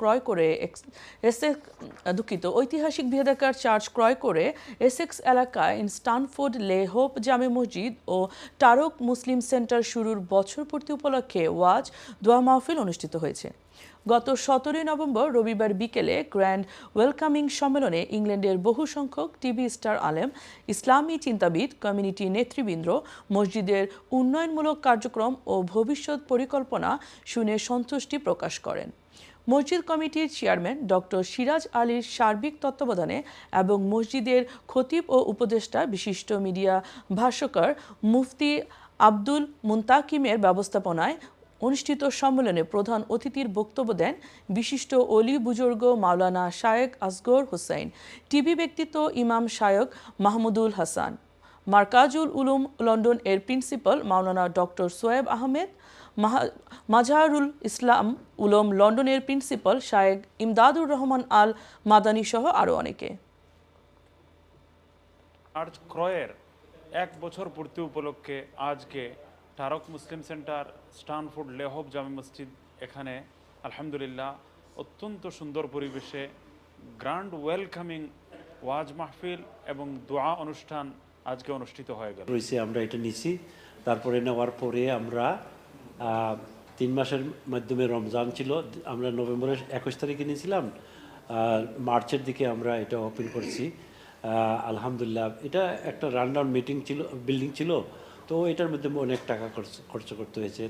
ক্রয় করে এসেক্স দুঃখিত, ঐতিহাসিক বৃহদাকার চার্চ ক্রয় করে এসেক্স এলাকায় স্টানফোর্ড লেহোপ জামে মসজিদ ও টারক মুসলিম সেন্টার শুরুর বছর পূর্তি উপলক্ষে ওয়াজ, দোয়া মাহফিল অনুষ্ঠিত হয়েছে। গত সতেরোই নভেম্বর রবিবার বিকেলে গ্র্যান্ড ওয়েলকামিং সম্মেলনে ইংল্যান্ডের বহু সংখ্যক টিভি স্টার আলেম, ইসলামী চিন্তাবিদ, কমিউনিটি নেতৃবৃন্দ, মসজিদের উন্নয়নমূলক কার্যক্রম ও ভবিষ্যৎ পরিকল্পনা শুনে সন্তুষ্টি প্রকাশ করেন। মসজিদ কমিটির চেয়ারম্যান ডক্টর সিরাজ আলীর সার্বিক তত্ত্বাবধানে এবং মসজিদের খতিব ও উপদেষ্টা বিশিষ্ট মিডিয়া ভাষ্যকার মুফতি আব্দুল মুন্তাকিমের ব্যবস্থাপনায় অনুষ্ঠিত সম্মেলনে প্রধান অতিথির বক্তব্য দেন বিশিষ্ট অলি বুজুর্গ মাওলানা শায়েক আসগর হোসেন, টিভি ব্যক্তিত্ব ইমাম শায়ক মাহমুদুল হাসান। মার্কাজুল উলুম লন্ডন এর প্রিন্সিপাল মাওলানা ডক্টর সোয়েব আহমেদ মাজাহারুল ইসলাম উলম লন্ডনের প্রিন্সিপাল শায়েক ইমদাদুর রহমান আল মাদানী সহ আরও অনেকে। আর্জ ক্রয়ের এক বছর পূর্তি উপলক্ষে আজকে টারক মুসলিম সেন্টার স্টানফোর্ড লেহব জামে মসজিদ এখানে আলহামদুলিল্লাহ অত্যন্ত সুন্দর পরিবেশে গ্র্যান্ড ওয়েলকামিং ওয়াজ মাহফিল এবং দোয়া অনুষ্ঠান আজকে অনুষ্ঠিত হয়ে গেল। রয়েছে, আমরা এটা নিছি। তারপরে নেওয়ার পরে আমরা তিন মাসের মাধ্যমে রমজান ছিল। আমরা নভেম্বরের একুশ তারিখে নিয়েছিলাম। আর মার্চের দিকে আমরা এটা ওপেন করছি। আলহামদুলিল্লাহ, এটা একটা রান্ডাউন মিটিং ছিল বিল্ডিং ছিল। তো এটার মধ্যে অনেক টাকা খরচ খরচ করতে হয়েছে।